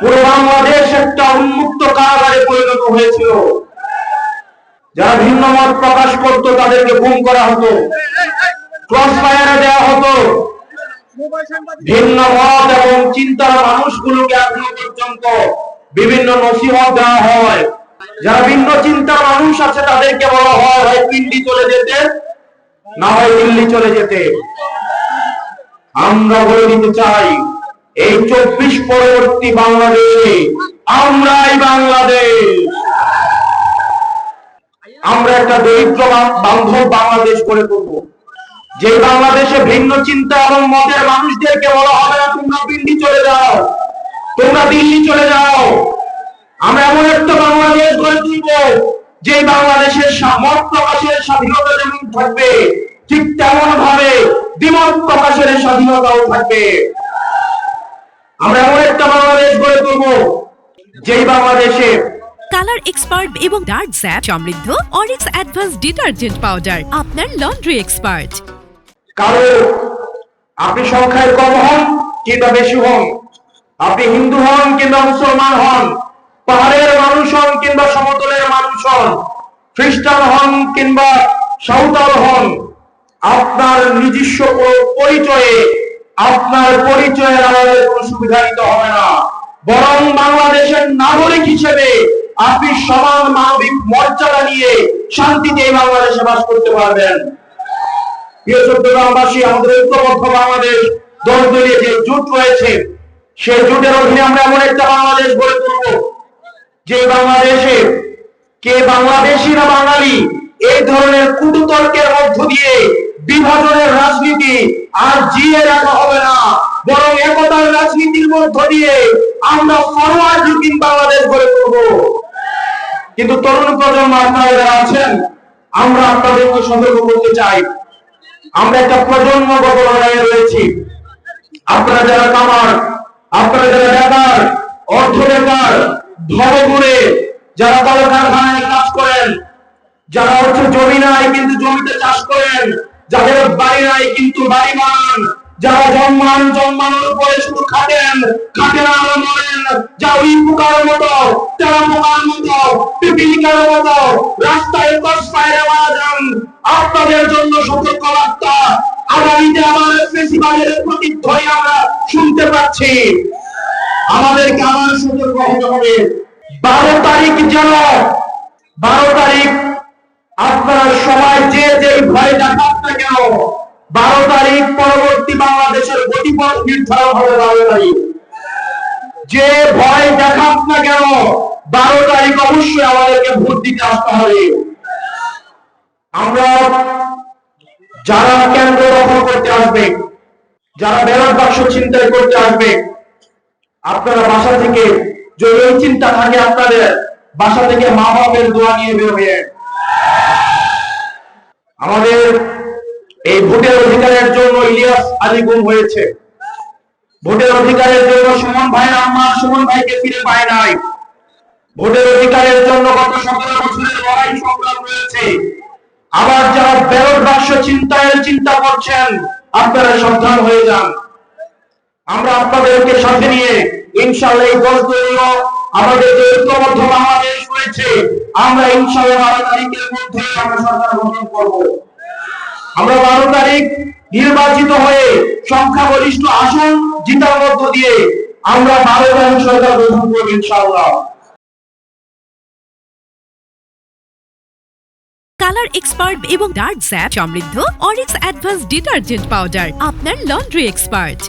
পুরো বাংলাদেশ একটা উন্মুক্ত কারাগারে পরিণত হয়েছিল। যারা ভিন্ন মত প্রকাশ করত, তাদেরকে গুম করা হতো। ক্রস ফায়ারে দেওয়া হতো। ভিন্ন মত এবং চিন্তার মানুষগুলোকে এখনও পর্যন্ত বিভিন্ন নসিহত দেওয়া হয়। যারা ভিন্ন চিন্তার মানুষ আছে, তাদেরকে বলা হয় হয় পিন্ডি চলে যেতে না হয় দিল্লি চলে যেতে। আমরা বলে দিতে চাই এই চব্বিশ পরবর্তী বাংলাদেশে, আমরাই বাংলাদেশ। আমরা একটা দরিদ্র বান্ধব বাংলাদেশ গড়ে তুলব। যে বাংলাদেশে ভিন্ন চিন্তা এবং মতের মানুষদেরকে বলা হবে না, তোমরা দিল্লি চলে যাও। তোমরা দিল্লি চলে যাও। আমরা এমন একটা বাংলাদেশ গড়ে তুলব যে বাংলাদেশের মত প্রকাশের স্বাধীনতা যেমন থাকবে, ঠিক তেমন ভাবে দ্বিমত প্রকাশের স্বাধীনতাও থাকবে। আমরা এমন একটা বাংলাদেশ গড়ে তুলব যেই বাংলাদেশে কালার এক্সপার্ট এবং ডার্ক স্যাপ সমৃদ্ধ অরিক্স অ্যাডভান্স ডিটারজেন্ট পাউডার আপনার লন্ড্রি এক্সপার্ট। কারও আপনি সংখ্যায় কম হন কিংবা বেশি হন আপনি হিন্দু হন কিংবা মুসলমান হন পাহাড়ের মানুষ হন কিংবা সমতলের মানুষ হন খ্রিস্টান হন কিংবা সাঁওতাল হন আপনার নিজস্ব পরিচয়ে আপনার পরিচয়ের আমাদের কোনো সুবিধা দিতে হবে না। বরং বাংলাদেশের নাগরিক হিসেবে আপনি সমান মানবিক মর্যাদা নিয়ে শান্তিতে বাংলাদেশে বাস করতে পারবেন। প্রিয় আমাদের ঐক্যবদ্ধ বাংলাদেশ দল যে জোট রয়েছে, সেই জোটের অধীনে আমরা এমন একটা বাংলাদেশ গড়ে তুলব, যে বাংলাদেশে কে বাংলাদেশি না বাঙালি, এই ধরনের কুটতর্কের মধ্য দিয়ে বিভাজনের রাজনীতি আর জিয়ে রাখা হবে না। বরং একতার রাজনীতির মধ্য দিয়ে আমরা ফরওয়ার্ড লুকিং বাংলাদেশ গড়ে তুলব। কিন্তু তরুণ প্রজন্ম আপনারা যারা আছেন, আমরা আপনাদেরকে সতর্ক করতে চাই। আমরা একটা প্রজন্মগত লড়াইয়ে রয়েছি। আপনারা যারা কামার, আপনারা যারা বেকার অর্থ বেকার ভবঘুরে যারা কলকারখানায় কাজ করেন, যারা অর্থ জমি নাই কিন্তু জমিতে চাষ করেন যাদের বাড়ি নাই কিন্তু বাড়ি বানান যারা জন্মান, জন্মানোর পরে শুধু খাটেন খাটেন যা ওই পোকার মতো পোকার মতো, পিপিলিকার মতো, রাস্তায় মারা যান আপনাদের জন্য আগামীতে প্রতিধ্বনি আমরা শুনতে পাচ্ছি। আমাদেরকে আবার সতর্ক হতে হবে। বারো তারিখ যেন, বারো তারিখ আপনারা সবাই যে যে ভয় দেখান না কেন, বারো তারিখ পরবর্তী বাংলাদেশের গতিপথ নির্ধারণ হবে বারো তারিখ। যে ভয় দেখান না কেন, বারো তারিখ অবশ্যই আমাদেরকে ভোট দিতে আসতে হবে। আমরা যারা কেন্দ্র দখল করতে আসবে, যারা ব্যালট বাক্স চিন্তায় করতে আসবে, আপনারা বাসা থেকে যদি চিন্তা থাকে আপনাদের, বাসা থেকে মা বাপের দোয়া নিয়ে বের হয়ে আমাদের এই ভোটের অধিকারের জন্য ইলিয়াস আলী গুম হয়েছে। ভোটের অধিকারের জন্য সুমন ভাইয়ের আম্মা সুমন ভাইকে ফিরে পায় নাই। ভোটের অধিকারের জন্য গত সতেরো বছরের লড়াই সংগ্রাম রয়েছে। আবার যারা ব্যালট বাক্স চিন্তায় চিন্তা করছেন, আপনারা সাবধান হয়ে যান। আমরা আপনাদেরকে সাথে নিয়ে ইনশাল্লাহ এই দশ দলীয় আমাদের যে ঐক্যবদ্ধ বাংলাদেশ রয়েছে, আমরা ইনশাল্লাহ বারো তারিখের মধ্যে আমরা সরকার গঠন করব। আমরা বারো তারিখ নির্বাচিত হয়ে সংখ্যাগরিষ্ঠ আসন জিতার মধ্য দিয়ে আমরা বারো তারিখ সরকার গঠন করব ইনশাল্লাহ কালার এক্সপার্ট এবং ডার্ক স্যাপ সমৃদ্ধ অরিক্স অ্যাডভান্স ডিটারজেন্ট পাউডার, আপনার লন্ড্রি এক্সপার্ট।